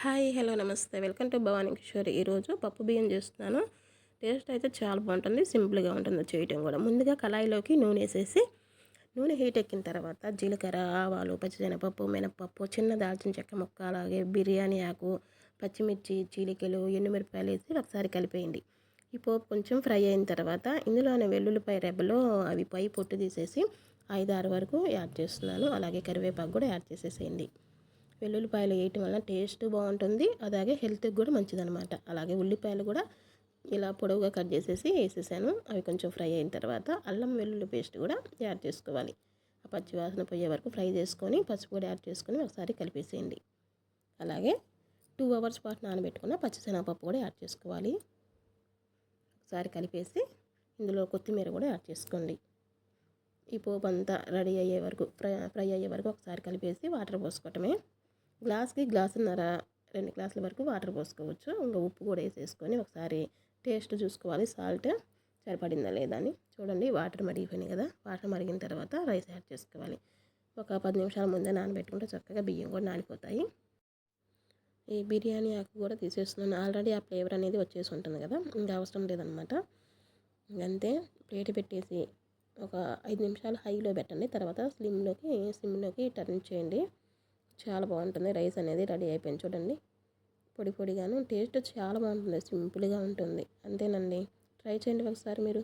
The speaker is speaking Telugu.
హాయ్ హలో నమస్తే. Welcome to Bhavani Kishore. ఈరోజు పప్పు బియ్యం చేస్తున్నాను. టేస్ట్ అయితే చాలా బాగుంటుంది సింపుల్గా ఉంటుంది చేయటం కూడా. ముందుగా కళాయిలోకి నూనె వేసేసి నూనె హీట్ ఎక్కిన తర్వాత జీలకర్ర ఆవాలు పచ్చిశనగపప్పు మినపప్పు చిన్న దాల్చిన చెక్క ముక్క అలాగే బిర్యానీ ఆకు పచ్చిమిర్చి చీలికలు ఎండుమిరపాయలు వేసి ఒకసారి కలిపేయండి. ఈ పోపు కొంచెం ఫ్రై అయిన తర్వాత ఇందులోనే వెల్లుల్లిపాయ రెబ్బలో అవి పై పొట్టు తీసేసి ఐదు ఆరు వరకు యాడ్ చేస్తున్నాను. అలాగే కరివేపాకు కూడా యాడ్ చేసేసేయండి. వెల్లుల్లిపాయలు వేయటం వల్ల టేస్ట్ బాగుంటుంది. అలాగే హెల్త్కి కూడా మంచిదనమాట అలాగే ఉల్లిపాయలు కూడా ఇలా పొడవుగా కట్ చేసేసి వేసేసాను. అవి కొంచెం ఫ్రై అయిన తర్వాత అల్లం వెల్లుల్లి పేస్ట్ కూడా యాడ్ చేసుకోవాలి. ఆ పచ్చి వాసన పోయే వరకు ఫ్రై చేసుకొని పసుపు కూడా యాడ్ చేసుకొని ఒకసారి కలిపేసేయండి. అలాగే టూ అవర్స్ పాటు నానబెట్టుకున్న పచ్చిశనగపప్పు కూడా యాడ్ చేసుకోవాలి. ఒకసారి కలిపేసి ఇందులో కొత్తిమీర కూడా యాడ్ చేసుకోండి. ఈ పోపు అంతా రెడీ అయ్యే వరకు ఫ్రై ఫ్రై అయ్యే వరకు ఒకసారి కలిపేసి వాటర్ పోసుకోవటమే. గ్లాస్కి గ్లాసున్నర రెండు గ్లాసుల వరకు వాటర్ పోసుకోవచ్చు. ఇంకా ఉప్పు కూడా వేసేసుకొని ఒకసారి టేస్ట్ చూసుకోవాలి. సాల్ట్ సరిపడిందా లేదా అని. చూడండి వాటర్ మరిగిపోయినాయి కదా. వాటర్ మరిగిన తర్వాత రైస్ యాడ్ చేసుకోవాలి. ఒక పది నిమిషాల ముందే నానబెట్టుకుంటే చక్కగా బియ్యం కూడా నానిపోతాయి. ఈ బిర్యానీ ఆకు కూడా తీసేస్తున్నాను. ఆల్రెడీ ఆ ఫ్లేవర్ అనేది వచ్చేసి ఉంటుంది కదా. ఇంకా అవసరం లేదనమాట. అంతే. ప్లేట్ పెట్టేసి ఒక ఐదు నిమిషాలు హైలో పెట్టండి. తర్వాత స్లిమ్లోకి సిమ్లోకి టర్న్ చేయండి. చాలా బాగుంటుంది. రైస్ అనేది రెడీ అయిపోయింది. చూడండి. పొడి పొడిగాను. టేస్ట్ చాలా బాగుంటుంది. సింపుల్గా ఉంటుంది. అంతేనండి. ట్రై చేయండి ఒకసారి మీరు.